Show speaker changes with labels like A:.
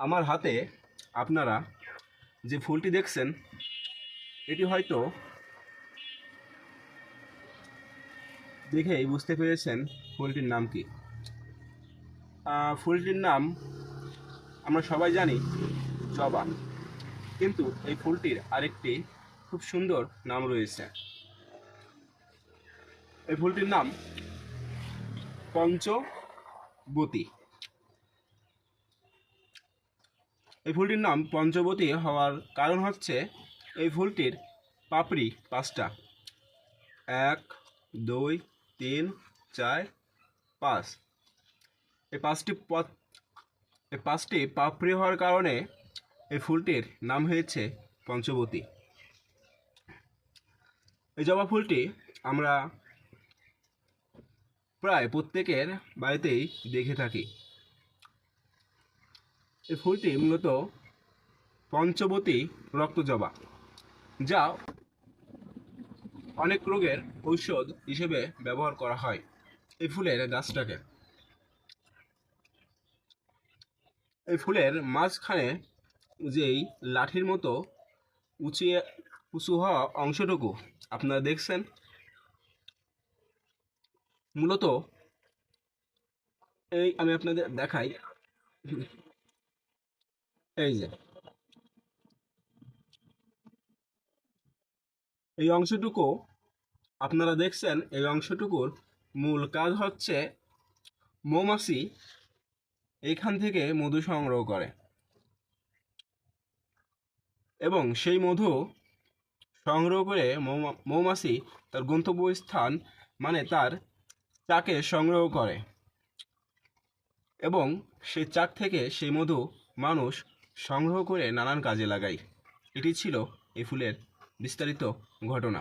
A: আমার হাতে আপনারা যে ফুলটি দেখছেন, এটি হয়তো দেখেই বুঝতে পেরেছেন ফুলটির নাম কি। ফুলটির নাম আমরা সবাই জানি জবা, কিন্তু এই ফুলটির আরেকটি খুব সুন্দর নাম রয়েছে। এই ফুলটির নাম পঞ্চবতী। এই ফুলটির নাম পঞ্চবতী হওয়ার কারণ হচ্ছে এই ফুলটির পাপড়ি পাঁচটা। এক, দুই, তিন, চার, পাঁচ। এই পাঁচটি পথ, এই পাঁচটি পাপড়ি হওয়ার কারণে এই ফুলটির নাম হয়েছে পঞ্চবতী। এই জবা ফুলটি আমরা প্রায় প্রত্যেকের বাড়িতেই দেখে থাকি। এই ফুলটি মূলত পঞ্চবতী রক্তজবা, যা অনেক রোগের ঔষধ হিসেবে ব্যবহার করা হয় এই ফুলের গাছটাকে। এই ফুলের মাঝখানে যেই লাঠির মতো উঁচিয়ে উঁচু হওয়া অংশটুকু আপনারা দেখছেন, মূলত এই আমি আপনাদের দেখাই। এই যে। এই অংশটুকু আপনারা দেখছেন, এই অংশটুকুর মূল কাজ হচ্ছে মৌমাছি এইখান থেকে মধু সংগ্রহ করে। এবং সেই মধু সংগ্রহ করে মৌমা- মৌমাছি তার গন্তব্যস্থান মানে তার চাকে সংগ্রহ করে। এবং সেই চাক থেকে সেই মধু মানুষ সংগ্রহ করে নানান কাজে লাগাই। এটি ছিল এ ফুলের বিস্তারিত ঘটনা।